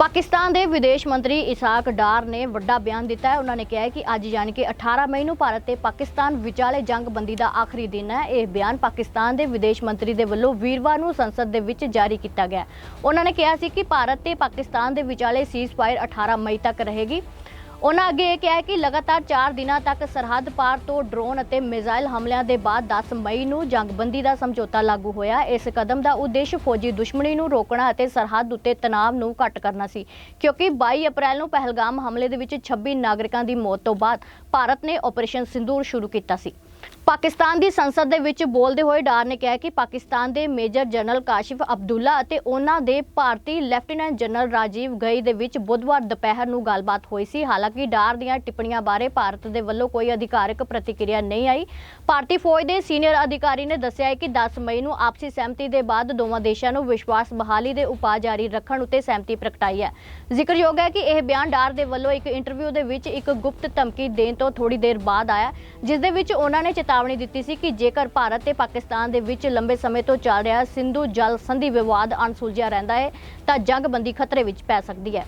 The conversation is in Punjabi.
ਪਾਕਿਸਤਾਨ ਦੇ ਵਿਦੇਸ਼ ਮੰਤਰੀ ਇਸਾਕ ਡਾਰ ਨੇ ਵੱਡਾ ਬਿਆਨ ਦਿੱਤਾ ਹੈ। ਉਹਨਾਂ ਨੇ ਕਿਹਾ ਹੈ ਕਿ ਅੱਜ ਯਾਨੀ ਕਿ 18 ਮਈ ਨੂੰ ਭਾਰਤ ਤੇ ਪਾਕਿਸਤਾਨ ਵਿਚਾਲੇ ਜੰਗਬੰਦੀ ਦਾ ਆਖਰੀ ਦਿਨ ਹੈ। ਇਹ ਬਿਆਨ ਪਾਕਿਸਤਾਨ ਦੇ ਵਿਦੇਸ਼ ਮੰਤਰੀ ਦੇ ਵੱਲੋਂ ਵੀਰਵਾਰ ਨੂੰ ਸੰਸਦ ਦੇ ਵਿੱਚ ਜਾਰੀ ਕੀਤਾ ਗਿਆ ਉਹਨਾਂ ਨੇ ਕਿਹਾ ਸੀ ਕਿ ਭਾਰਤ ਤੇ ਪਾਕਿਸਤਾਨ ਦੇ ਵਿਚਾਲੇ ਸੀਜ਼ਫਾਇਰ 18 ਮਈ ਤੱਕ ਰਹੇਗੀ। ਉਹਨਾਂ ਅੱਗੇ ਇਹ ਕਿਹਾ ਕਿ ਲਗਾਤਾਰ 4 ਦਿਨਾਂ ਤੱਕ ਸਰਹੱਦ ਪਾਰ ਤੋਂ ਡਰੋਨ ਅਤੇ ਮਿਜ਼ਾਈਲ ਹਮਲਿਆਂ ਦੇ ਬਾਅਦ 10 ਮਈ ਨੂੰ ਜੰਗਬੰਦੀ ਦਾ ਸਮਝੌਤਾ ਲਾਗੂ ਹੋਇਆ। ਇਸ ਕਦਮ ਦਾ ਉਦੇਸ਼ ਫੌਜੀ ਦੁਸ਼ਮਣੀ ਨੂੰ ਰੋਕਣਾ ਅਤੇ ਸਰਹੱਦ ਉੱਤੇ ਤਣਾਅ ਨੂੰ ਘੱਟ ਕਰਨਾ ਸੀ। ਕਿਉਂਕਿ 22 ਅਪ੍ਰੈਲ ਨੂੰ ਪਹਿਲਗਾਮ ਹਮਲੇ ਦੇ ਵਿੱਚ 26 ਨਾਗਰਿਕਾਂ ਦੀ ਮੌਤ ਤੋਂ ਬਾਅਦ ਭਾਰਤ ਨੇ ਆਪਰੇਸ਼ਨ ਸਿੰਦੂਰ ਸ਼ੁਰੂ ਕੀਤਾ ਸੀ। ਪਾਕਿਸਤਾਨ ਦੀ ਸੰਸਦ ਦੇ ਵਿੱਚ ਬੋਲਦੇ ਹੋਏ ਡਾਰ ਨੇ ਕਿਹਾ ਕਿ ਪਾਕਿਸਤਾਨ ਦੇ ਮੇਜਰ ਜਨਰਲ ਕਾਸ਼ਿਫ ਅਬਦੁੱਲਾ ਅਤੇ ਉਹਨਾਂ ਦੇ ਭਾਰਤੀ ਲੈਫਟੀਨੈਂਟ ਜਨਰਲ ਰਾਜੀਵ ਗਈ ਦੇ ਵਿੱਚ ਬੁੱਧਵਾਰ ਦੁਪਹਿਰ ਨੂੰ ਗੱਲਬਾਤ ਹੋਈ ਸੀ। ਹਾਲਾਂਕਿ ਡਾਰ ਦੀਆਂ ਟਿੱਪਣੀਆਂ ਬਾਰੇ ਭਾਰਤ ਦੇ ਵੱਲੋਂ ਕੋਈ ਅਧਿਕਾਰਕ ਪ੍ਰਤੀਕਿਰਿਆ ਨਹੀਂ ਆਈ। ਭਾਰਤੀ ਫੌਜ ਦੇ ਸੀਨੀਅਰ ਅਧਿਕਾਰੀ ਨੇ ਦੱਸਿਆ ਹੈ ਕਿ 10 ਮਈ ਨੂੰ ਆਪਸੀ ਸਹਿਮਤੀ ਦੇ ਬਾਅਦ ਦੋਵਾਂ ਦੇਸ਼ਾਂ ਨੂੰ ਵਿਸ਼ਵਾਸ ਬਹਾਲੀ ਦੇ ਉਪਾਅ ਜਾਰੀ ਰੱਖਣ ਉੱਤੇ ਸਹਿਮਤੀ ਪ੍ਰਗਟਾਈ ਹੈ। ਜ਼ਿਕਰਯੋਗ ਹੈ ਕਿ ਇਹ ਬਿਆਨ ਡਾਰ ਦੇ ਵੱਲੋਂ ਇੱਕ ਇੰਟਰਵਿਊ ਦੇ ਵਿੱਚ ਇੱਕ ਗੁਪਤ ਧਮਕੀ ਦੇਣ ਤੋਂ ਥੋੜੀ ਦੇਰ ਬਾਅਦ ਆਇਆ, ਜਿਸ ਦੇ ਵਿੱਚ ਉਹਨਾਂ ਨੇ ਚੇਤਾਵਨੀ ਦਿੱਤੀ ਸੀ ਕਿ ਜੇਕਰ ਭਾਰਤ ਤੇ ਪਾਕਿਸਤਾਨ ਦੇ ਵਿੱਚ ਲੰਬੇ ਸਮੇਂ ਤੋਂ ਚੱਲ ਰਿਹਾ ਸਿੰਧੂ ਜਲ ਸੰਧੀ ਵਿਵਾਦ ਅਣਸੁਲਝਿਆ ਰਹਿੰਦਾ ਹੈ, ਤਾਂ ਜੰਗਬੰਦੀ ਖਤਰੇ ਵਿੱਚ ਪੈ ਸਕਦੀ ਹੈ।